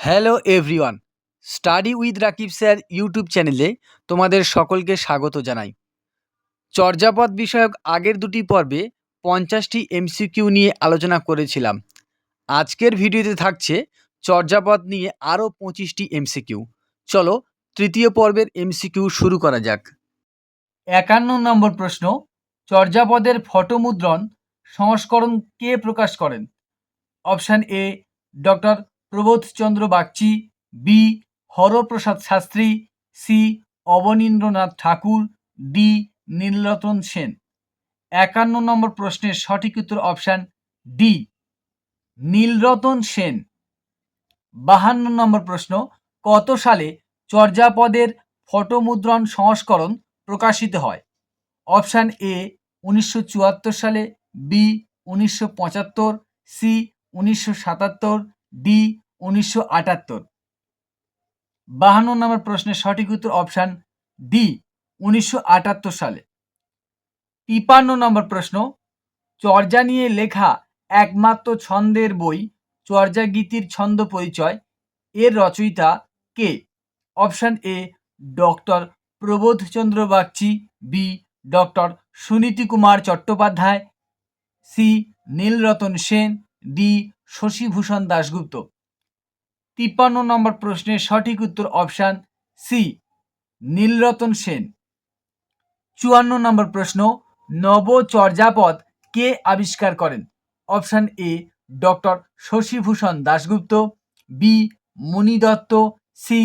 Hello everyone, study with Rakib sir YouTube চ্যানেলে তোমাদের সকলকে স্বাগত জানাই। চর্যাপদ বিষয়ক আগের দুটি পর্বে পঞ্চাশটি এমসিকিউ নিয়ে আলোচনা করেছিলাম। আজকের ভিডিওতে থাকছে চর্যাপদ নিয়ে আরও পঁচিশটি এমসিকিউ। চলো তৃতীয় পর্বের এমসিকিউ শুরু করা যাক। একান্ন নম্বর প্রশ্ন, চর্যাপদের ফটোমুদ্রণ সংস্করণ কে প্রকাশ করেন? Option A, doctor Prabodhchandra Bagchi, B. Haraprasad Shastri, C. Abanindranath Thakur, D. Nilratan Sen. একান্ন নম্বর প্রশ্নের সঠিক উত্তর অপশান ডি, নীলরতন সেন। বাহান্ন নম্বর প্রশ্ন, কত সালে চর্যাপদের ফটোমুদ্রণ সংস্করণ প্রকাশিত হয়? অপশান এ, উনিশশো চুয়াত্তর সালে, বি, উনিশশো পঁচাত্তর, সি, উনিশশো সাতাত্তর ডি উনিশশো আটাত্তর। বাহান্ন নম্বর প্রশ্নের সঠিক উত্তর অপশান ডি উনিশশো আটাত্তর সালে। তিপান্ন নম্বর প্রশ্ন, চর্যা নিয়ে লেখা একমাত্র ছন্দের বই চর্যা গীতির ছন্দ পরিচয়, এর রচয়িতা কে? Option A, doctor Prabodhchandra Bagchi, B, doctor Suniti Kumar Chattopadhyay, C, Nilratan Sen, D Shashibhushan Dasgupta. তিপ্পান্ন নম্বর প্রশ্নের সঠিক উত্তর অপশান সি, নীলরতন সেন। চুয়ান্ন নম্বর প্রশ্ন, নবচর্যাপদ কে আবিষ্কার করেন? Option A, doctor Shashibhushan Dasgupta, B Muni Dutta C,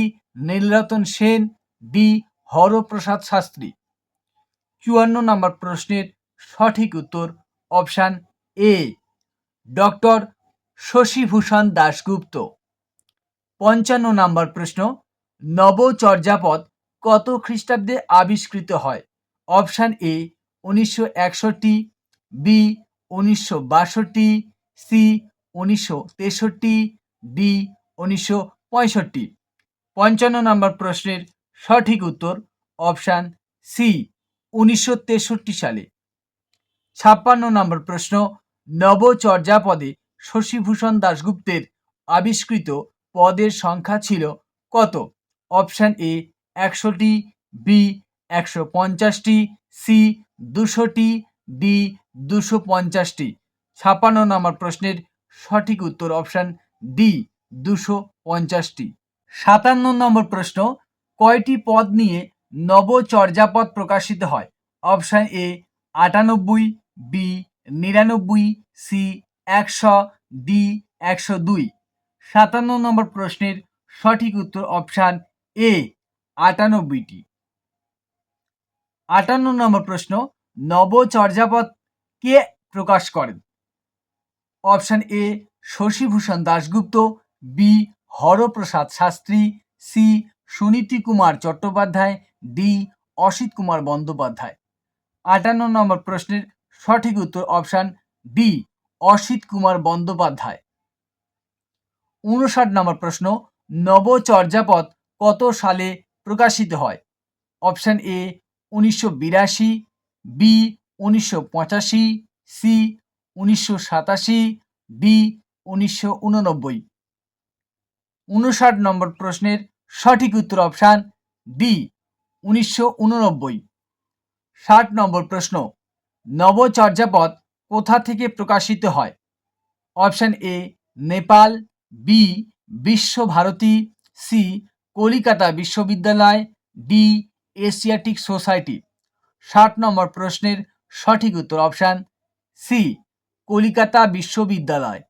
Nilratan Sen, D, Haraprasad Shastri. চুয়ান্ন নম্বর প্রশ্নের সঠিক উত্তর option A, doctor Shashibhushan Dasgupta. পঞ্চান্ন নম্বর প্রশ্ন, নবচর্যাপদ কত খ্রিস্টাব্দে আবিষ্কৃত হয়? অপশান এ, উনিশশো একষট্টি, বি, উনিশশো বাষট্টি, সি, উনিশশো তেষট্টি, ডি, উনিশশো পঁয়ষট্টি। পঞ্চান্ন নম্বর প্রশ্নের সঠিক উত্তর, অপশান সি, উনিশশো তেষট্টি সালে। ছাপ্পান্ন নম্বর প্রশ্ন, নবচর্যাপদে শশীভূষণ দাশগুপ্তের আবিষ্কৃত পদের সংখ্যা ছিল কত? অপশান এ একশোটি, বি একশো পঞ্চাশটি, সি দুশোটি, ডি দুশো পঞ্চাশটি। ছাপান্ন নম্বর প্রশ্নের সঠিক উত্তর অপশান ডি দুশো পঞ্চাশটি। সাতান্ন নম্বর প্রশ্ন, কয়টি পদ নিয়ে নবচর্যাপদ প্রকাশিত হয়? অপশান এ আটানব্বই, বি নিরানব্বই, সি একশো, ডি একশো দুই। সাতান্ন নম্বর প্রশ্নের সঠিক উত্তর অপশান এ, আটানব্বইটি। আটান্ন নম্বর প্রশ্ন, নবচর্যাপদ কে প্রকাশ করেন? Option A, Shashibhushan Dasgupta, B, Haraprasad Shastri, C, Suniti Kumar Chattopadhyay, D, Asit Kumar Bandyopadhyay. আটান্ন নম্বর প্রশ্নের সঠিক উত্তর অপশান ডি অসিত কুমার বন্দ্যোপাধ্যায়। উনষাট নম্বর প্রশ্ন, নবচর্যাপদ কত সালে প্রকাশিত হয়? অপশান এ, উনিশশো বিরাশি, বি, উনিশশো পঁচাশি, সি, উনিশশো সাতাশি, ডি, উনিশশো উননব্বই। নম্বর প্রশ্নের সঠিক উত্তর অপশান ডি, উনিশশো উননব্বই। ষাট নম্বর প্রশ্ন, নবচর্যাপদ কোথা থেকে প্রকাশিত হয়? Option A Nepal B Visvabharati C Calcutta বিশ্ববিদ্যালয় ডি এশিয়াটিক সোসাইটি। ষাট নম্বর প্রশ্নের সঠিক উত্তর অপশান সি কলিকাতা বিশ্ববিদ্যালয়।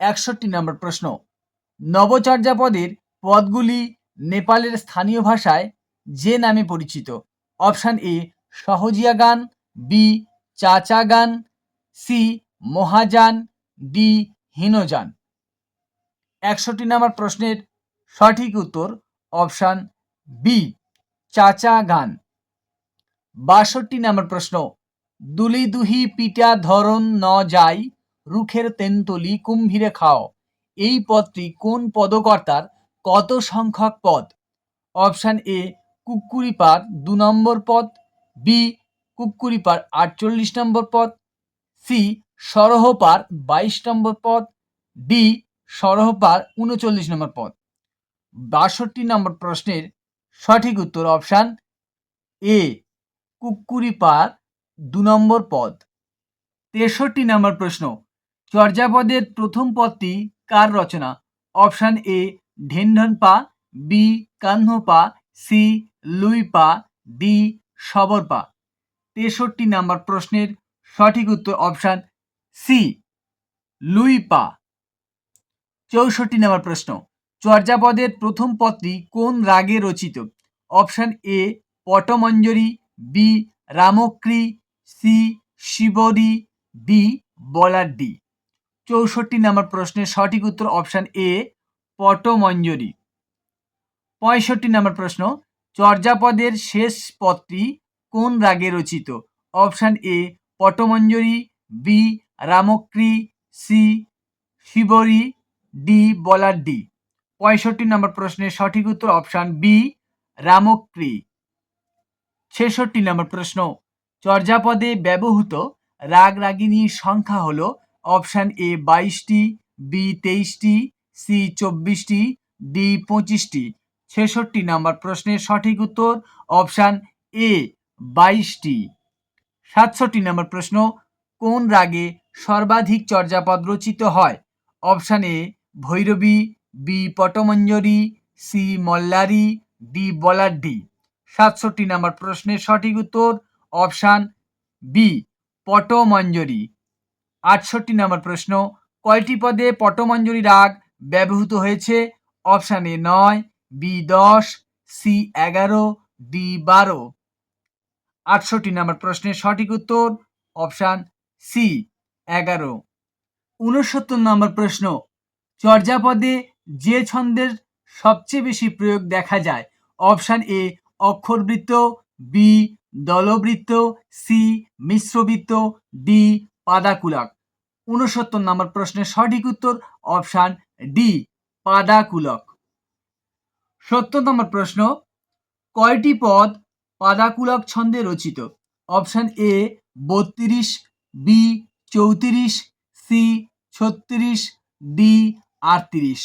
একষট্টি নম্বর প্রশ্ন নবচর্যাপদের পদগুলি নেপালের স্থানীয় ভাষায় যে নামে পরিচিত? অপশান এ সহজিয়া গান বি চাচা গান সি মহাযান, ডি হীনযান। একষট্টি নম্বর প্রশ্নের সঠিক উত্তর অপশান বি, চাচা গান। বাষট্টি নম্বর প্রশ্ন দুলি দুহি পিটা ধরন ন যাই, রুখের তেন্তলি কুম্ভীরে খাও। এই পদটি কোন পদকর্তার কত সংখ্যক পদ? অপশান এ কুকুরিপার দু নম্বর পদ, বি কুকুরিপার আটচল্লিশ নম্বর পদ সি সরহপার বাইশ নম্বর পদ, ডি সরহপার উনচল্লিশ নম্বর পদ। বাষট্টি নম্বর প্রশ্নের সঠিক উত্তর অপশান এ কুকুরিপার দু নম্বর পদ। তেষট্টি নম্বর প্রশ্ন, চর্যাপদের প্রথম পদটি কার রচনা? Option A Dhendhanpa B Kahnapa C Luipa D Sabarpa তেষট্টি নম্বর প্রশ্নের সঠিক উত্তর অপশান সি লুইপা চৌষট্টি নম্বর প্রশ্ন, চর্যাপদের প্রথম পদটি কোন রাগে রচিত? Option A Patamanjari B Ramakri C Shibari D Balar D চৌষট্টি নম্বর প্রশ্নের সঠিক উত্তর অপশান এ পটমঞ্জরি। পঁয়ষট্টি নম্বর প্রশ্ন, চর্যাপদের শেষ পদটি কোন রাগে রচিত? Option A Patamanjari, B Ramakri C, Shibari, D, Balar D. পঁয়ষট্টি নম্বর প্রশ্নের সঠিক উত্তর অপশান বি রামক্রি ছেষট্টি নম্বর প্রশ্ন, চর্যাপদে ব্যবহৃত রাগ রাগিনীর সংখ্যা হল অপশান এ বাইশটি, বি তেইশটি, সি চব্বিশটি, ডি পঁচিশটি। ছেষট্টি নম্বর প্রশ্নের সঠিক উত্তর অপশান এ বাইশটি। সাতষট্টি নম্বর প্রশ্ন, কোন রাগে সর্বাধিক চর্যাপদ রচিত হয়? Option A, Bhairavi, B, Patamanjari, C, Mallari, D Balar D সাতষট্টি নম্বর প্রশ্নের সঠিক উত্তর, অপশান বি, পটমঞ্জরি। আটষট্টি নম্বর প্রশ্ন, কয়টি পদে পটমঞ্জরি রাগ ব্যবহৃত হয়েছে? অপশান এ নয়, বি দশ, সি এগারো, ডি বারো। আটষট্টি নম্বর প্রশ্নের সঠিক উত্তর অপশান সি এগারো। উনসত্তর নম্বর প্রশ্ন, চর্যাপদে যে ছন্দের সবচেয়ে বেশি প্রয়োগ দেখা যায়? অপশান এ অক্ষরবৃত্ত বি দলবৃত্ত সি মিশ্রবৃত্ত ডি পাদাকুলক। উনসত্তর নম্বর প্রশ্নের সঠিক উত্তর অপশান ডি পাদাকুলক। সত্তর নম্বর প্রশ্ন, কয়টি পদ পাদাকুলক ছন্দে রচিত। অপশান এ বত্রিশ বি চৌত্রিশ সি ছত্রিশ ডি আটত্রিশ।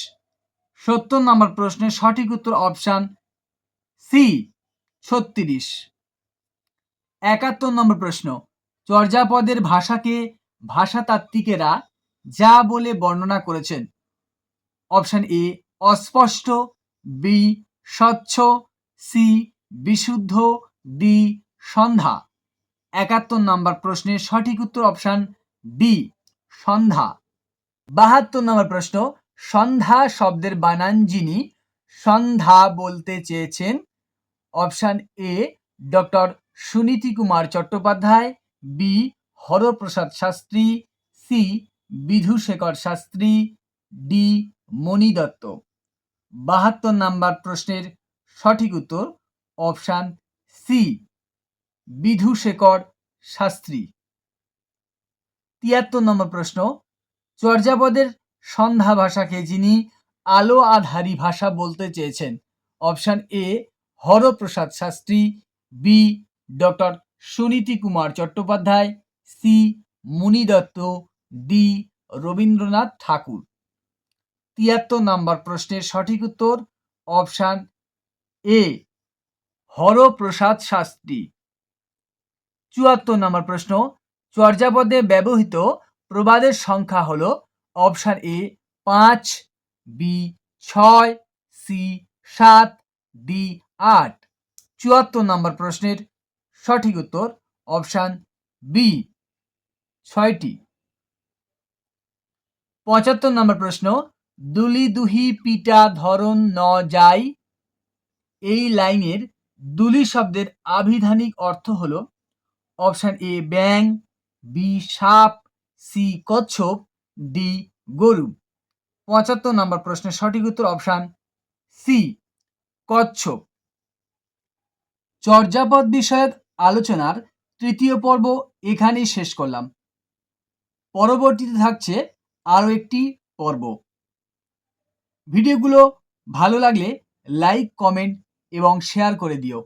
সত্তর নম্বর প্রশ্নের সঠিক উত্তর অপশান সি ছত্রিশ। একাত্তর নম্বর প্রশ্ন, চর্যাপদের ভাষাকে ভাষাতাত্ত্বিকেরা যা বলে বর্ণনা করেছেন। অপশান এ অস্পষ্ট বি স্বচ্ছ সি বিশুদ্ধ ডি সন্ধ্যা। একাত্তর নম্বর প্রশ্নের সঠিক উত্তর অপশান ডি, সন্ধ্যা। বাহাত্তর নম্বর প্রশ্ন, সন্ধ্যা শব্দের বানান যিনি সন্ধ্যা বলতে চেয়েছেন? Option A, doctor Suniti Kumar Chattopadhyay, B, Haraprasad Shastri, C, Bidhushekhar Shastri, D, Mani Dutta. বাহাত্তর নাম্বার প্রশ্নের সঠিক উত্তর অপশান সি, বিধুশেখর শাস্ত্রী। তিয়াত্তর নম্বর প্রশ্ন, চর্যাপদের সন্ধ্যা ভাষাকে যিনি আলো আধারী ভাষা বলতে চেয়েছেন, option A, Haraprasad Shastri, B, doctor Suniti Kumar Chattopadhyay, C Muni Dutta D, Rabindranath ঠাকুর। তিয়াত্তর নম্বর প্রশ্নের সঠিক উত্তর, অপশান এ হরপ্রসাদ শাস্ত্রী। চুয়াত্তর নম্বর প্রশ্ন। চর্যাপদে ব্যবহৃত প্রবাদের সংখ্যা হল অপশান এ পাঁচ, বি ছয়, সি সাত, ডি আট। চুয়াত্তর নম্বর প্রশ্নের সঠিক উত্তর অপশান বি ছয়টি। পঁচাত্তর নম্বর প্রশ্ন দুলি দুহি পিটা ধরন ন যাই, এই লাইনের দুলি শব্দের আবিধানিক অর্থ হল অপশান এ ব্যাং বি সাপ, সি কচ্ছপ, ডি গরু। পঁচাত্তর নম্বর প্রশ্নের সঠিক উত্তর অপশান সি কচ্ছপ। চর্যাপদ বিষয়ক আলোচনার তৃতীয় পর্ব এখানেই শেষ করলাম। পরবর্তীতে থাকছে আরও একটি পর্ব। ভিডিওগুলো ভালো লাগলে লাইক, কমেন্ট এবং শেয়ার করে দিও।